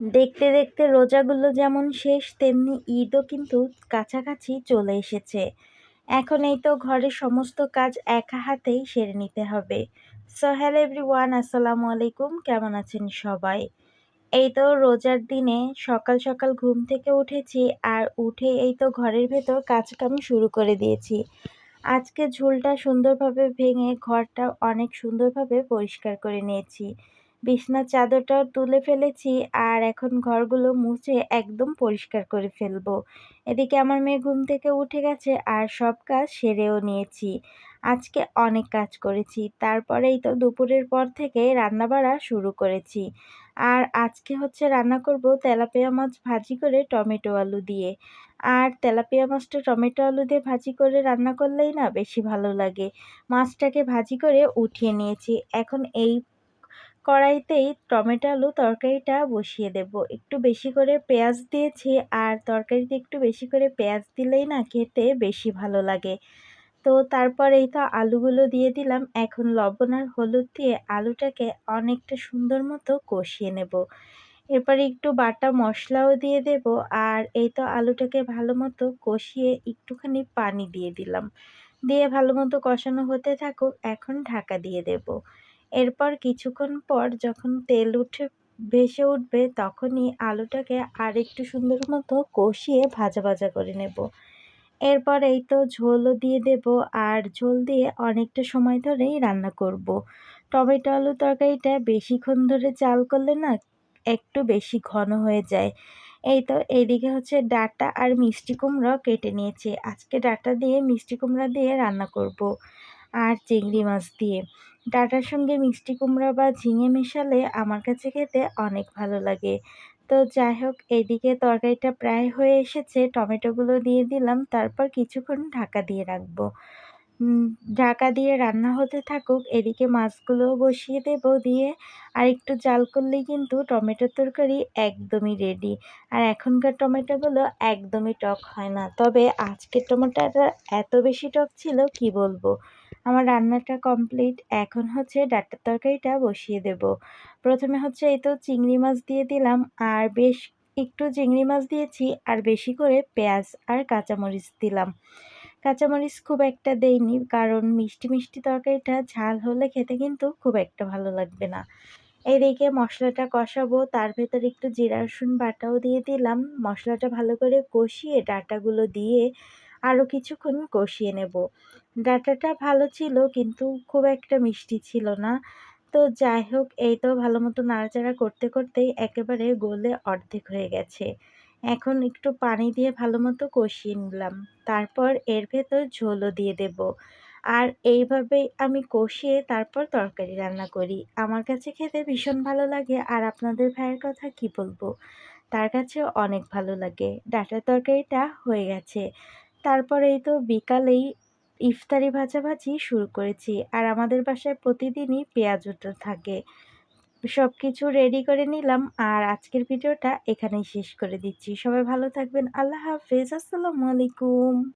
দেখতে দেখতে রোজাগুলো যেমন শেষ, তেমনি ঈদও কিন্তু কাছাকাছি চলে এসেছে। এখন এই তো ঘরের সমস্ত কাজ একা হাতেই সেরে নিতে হবে। সো হ্যালো এভরিওয়ান আসসালামু আলাইকুম, কেমন আছেন সবাই? এই তো রোজার দিনে সকাল সকাল ঘুম থেকে উঠেছি আর উঠে এই তো ঘরের ভেতর কাজকাম শুরু করে দিয়েছি। আজকে ঝুলটা সুন্দরভাবে ভেঙে ঘরটা অনেক সুন্দরভাবে পরিষ্কার করে নিয়েছি। বিছনার চাদরটাও তুলে ফেলেছি আর এখন ঘরগুলো মুছে একদম পরিষ্কার করে ফেলব। এদিকে আমার মেয়ে ঘুম থেকে উঠে গেছে আর সব কাজ সেরেও নিয়েছি। আজকে অনেক কাজ করেছি, তারপরেই তো দুপুরের পর থেকে রান্না বাড়া শুরু করেছি। আর আজকে হচ্ছে রান্না করব তেলাপিয়া মাছ ভাজি করে টমেটো আলু দিয়ে। আর তেলাপিয়া মাছটা টমেটো আলু দিয়ে ভাজি করে রান্না করলেই না বেশি ভালো লাগে। মাছটাকে ভাজি করে উঠিয়ে নিয়েছি। এখন এই কড়াইতেই টমেটো আলু তরকারিটা বসিয়ে দেব। একটু বেশি করে পেঁয়াজ দিয়েছি, আর তরকারিতে একটু বেশি করে পেঁয়াজ দিলেই না খেতে বেশি ভালো লাগে। তো তারপর এই তো আলুগুলো দিয়ে দিলাম। এখন লবণ আর হলুদ দিয়ে আলুটাকে অনেকটা সুন্দর মতো কষিয়ে নেব। এরপরে একটু বাটা মশলাও দিয়ে দেব, আর এই তো আলুটাকে ভালো মতো কষিয়ে একটুখানি পানি দিয়ে দিলাম। দিয়ে ভালো মতো কষানো হতে থাকুক, এখন ঢাকা দিয়ে দেব। এরপর কিছুক্ষণ পর যখন তেল উঠে, ভেসে উঠবে, তখনই আলুটাকে আর একটু সুন্দর মতো কষিয়ে ভাজা ভাজা করে নেব এরপর এই তো ঝোলও দিয়ে দেব আর ঝোল দিয়ে অনেকটা সময় ধরেই রান্না করব। টমেটো আলু তরকারিটা বেশিক্ষণ ধরে চাল করলে না একটু বেশি ঘন হয়ে যায় এই তো এইদিকে হচ্ছে ডাটা আর মিষ্টি কুমড়া কেটে নিয়েছি আজকে ডাটা দিয়ে, মিষ্টি কুমড়া দিয়ে রান্না করব। আর চিংড়ি মাছ দিয়ে। ডাটার সঙ্গে মিষ্টি কুমড়া বা ঝিঙে মেশালে আমার কাছে খেতে অনেক ভালো লাগে। তো যাই হোক এইদিকে তরকারিটা প্রায় হয়ে এসেছে, টমেটোগুলো দিয়ে দিলাম, তারপর কিছুক্ষণ ঢাকা দিয়ে রাখব। ঢাকা দিয়ে রান্না হতে থাকুক, এদিকে মাছগুলোও বসিয়ে দেব দিয়ে, আর একটু জাল করলেই কিন্তু টমেটোর তরকারি একদমই রেডি আর এখনকার টমেটোগুলো একদমই টক হয় না। তবে আজকের টমেটোটা এত বেশি টক ছিল, কি বলব? আমার রান্নাটা কমপ্লিট এখন হচ্ছে ডাটার তরকারিটা বসিয়ে দেব। প্রথমে হচ্ছে এই তো চিংড়ি মাছ দিয়ে দিলাম, আর বেশ একটু চিংড়ি মাছ দিয়েছি, আর বেশি করে পেঁয়াজ আর কাঁচামরিচ দিলাম। কাঁচামরিচ খুব একটা দেইনি, কারণ মিষ্টি মিষ্টি তরকারিটা ঝাল হলে খেতে কিন্তু খুব একটা ভালো লাগবে না। এইদিকে মশলাটা কষাবো, তার ভেতর একটু জিরা রসুন বাটাও দিয়ে দিলাম। মশলাটা ভালো করে কষিয়ে ডাটাগুলো দিয়ে আরও কিছুক্ষণ কষিয়ে নেব। ডাটাটা ভালো ছিল, কিন্তু খুব একটা মিষ্টি ছিল না। তো যাই হোক, এই তো ভালো মতো নাড়াচাড়া করতে করতেই একেবারে গোলে অর্ধেক হয়ে গেছে। এখন একটু পানি দিয়ে ভালো মতো কষিয়ে নিলাম। তারপর এর ভেতর ঝোলও দিয়ে দেব। আর এইভাবেই আমি কষিয়ে তারপর তরকারি রান্না করি। আমার কাছে খেতে ভীষণ ভালো লাগে, আর আপনাদের ভাইয়ের কথা কি বলব? তার কাছেও অনেক ভালো লাগে। ডাটার তরকারিটা হয়ে গেছে। তারপর এই তো বিকালেই ইফতারি ভাজাভাজি শুরু করেছি। আর আমাদের বাসায় প্রতিদিনই পেঁয়াজ থাকে। সব কিছু রেডি করে নিলাম আর আজকের ভিডিওটা এখানেই শেষ করে দিচ্ছি। সবাই ভালো থাকবেন। আল্লাহ হাফেজ। আসসালামু আলাইকুম।